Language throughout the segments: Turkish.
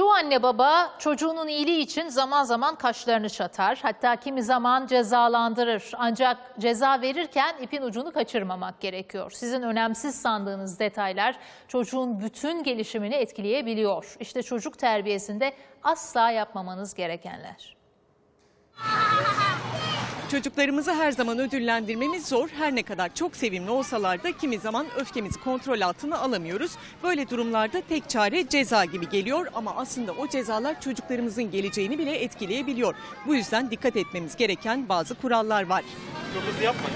Çoğu anne baba çocuğunun iyiliği için zaman zaman kaşlarını çatar. Hatta kimi zaman cezalandırır. Ancak ceza verirken ipin ucunu kaçırmamak gerekiyor. Sizin önemsiz sandığınız detaylar çocuğun bütün gelişimini etkileyebiliyor. İşte çocuk terbiyesinde asla yapmamanız gerekenler. Çocuklarımızı her zaman ödüllendirmemiz zor. Her ne kadar çok sevimli olsalar da kimi zaman öfkemizi kontrol altına alamıyoruz. Böyle durumlarda tek çare ceza gibi geliyor ama aslında o cezalar çocuklarımızın geleceğini bile etkileyebiliyor. Bu yüzden dikkat etmemiz gereken bazı kurallar var. Çok hızlı yapma.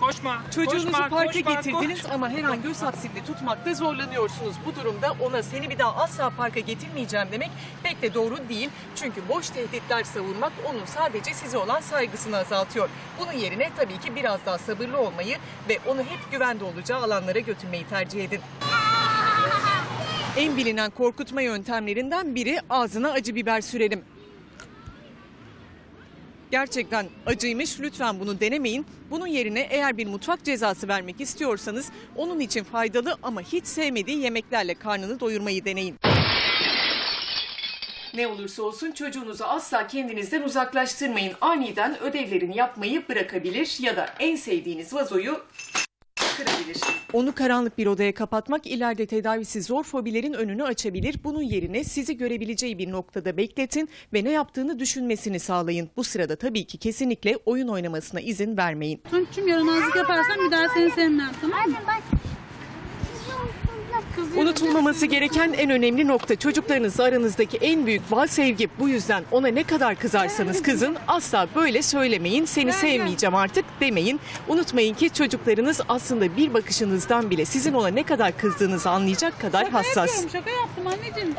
Koşma. Çocuğunuzu koşma, parka koşma, getirdiniz koş. ama her an göz hapsinde tutmakta zorlanıyorsunuz. Bu durumda ona seni bir daha asla parka getirmeyeceğim demek pek de doğru değil. Çünkü boş tehditler savurmak onun sadece size olan saygısını azaltıyor. Bunun yerine tabii ki biraz daha sabırlı olmayı ve onu hep güvende olacağı alanlara götürmeyi tercih edin. En bilinen korkutma yöntemlerinden biri ağzına acı biber sürelim. Gerçekten acıymış lütfen bunu denemeyin. Bunun yerine eğer bir mutfak cezası vermek istiyorsanız onun için faydalı ama hiç sevmediği yemeklerle karnını doyurmayı deneyin. Ne olursa olsun çocuğunuzu asla kendinizden uzaklaştırmayın. Aniden ödevlerini yapmayı bırakabilir ya da en sevdiğiniz vazoyu kırabilir. Onu karanlık bir odaya kapatmak ileride tedavisi zor fobilerin önünü açabilir. Bunun yerine sizi görebileceği bir noktada bekletin ve ne yaptığını düşünmesini sağlayın. Bu sırada tabii ki kesinlikle oyun oynamasına izin vermeyin. Tunç'um yaramazlık yaparsan bir daha seni sevmem tamam mı? Unutulmaması gereken en önemli nokta çocuklarınızla aranızdaki en büyük bağ sevgi. Bu yüzden ona ne kadar kızarsanız kızın asla böyle söylemeyin. Seni sevmeyeceğim artık demeyin. Unutmayın ki çocuklarınız aslında bir bakışınızdan bile sizin ona ne kadar kızdığınızı anlayacak kadar hassas. Şaka yapıyorum şaka yaptım anneciğim.